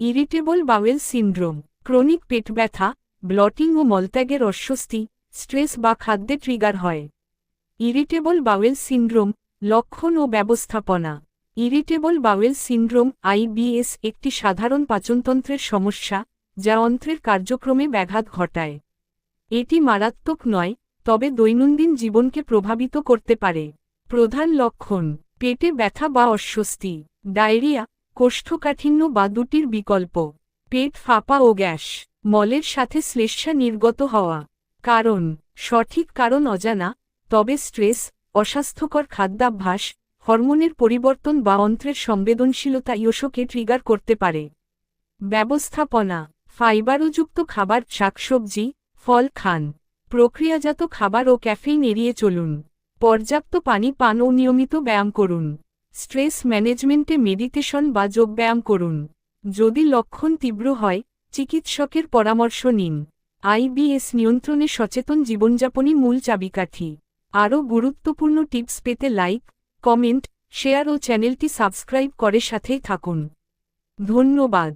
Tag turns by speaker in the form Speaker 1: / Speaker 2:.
Speaker 1: Irritable bowel syndrome, chronic পেট ব্যথা, bloating ও মলত্যাগের অস্বস্তি, স্ট্রেস বা খাদ্যে ট্রিগার হয়। ইরিটেবল বাওয়েল সিন্ড্রোম, লক্ষণ ও ব্যবস্থাপনা। ইরিটেবল বাওয়েল সিন্ড্রোম আইবিএস একটি সাধারণ পাচনতন্ত্রের সমস্যা, যা অন্ত্রের কার্যক্রমে ব্যাঘাত ঘটায়। এটি মারাত্মক নয়, তবে দৈনন্দিন জীবনকে প্রভাবিত করতে পারে। প্রধান লক্ষণ, পেটে ব্যথা বা অস্বস্তি, ডায়রিয়া কোষ্ঠকাঠিন্য বা দুটির বিকল্প, পেট ফাঁপা ও গ্যাস, মলের সাথে শ্লেষ্মা নির্গত হওয়া। কারণ, সঠিক কারণ অজানা, তবে স্ট্রেস, অস্বাস্থ্যকর খাদ্যাভ্যাস, হরমোনের পরিবর্তন বা অন্ত্রের সংবেদনশীলতা ইয়োশোকে ট্রিগার করতে পারে। ব্যবস্থাপনা, ফাইবারযুক্ত খাবার, শাকসবজি, ফল, খান, প্রক্রিয়াজাত খাবার ও ক্যাফেইন এড়িয়ে চলুন। পর্যাপ্ত পানি পান ও নিয়মিত ব্যায়াম করুন। স্ট্রেস ম্যানেজমেন্টে মেডিটেশন বা যোগব্যায়াম করুন। যদি লক্ষণ তীব্র হয়, চিকিৎসকের পরামর্শ নিন। আইবিএস নিয়ন্ত্রণে সচেতন জীবনযাপনই মূল চাবিকাঠি। আরও গুরুত্বপূর্ণ টিপস পেতে লাইক, কমেন্ট, শেয়ার ও চ্যানেলটি সাবস্ক্রাইব করে সাথেই থাকুন। ধন্যবাদ।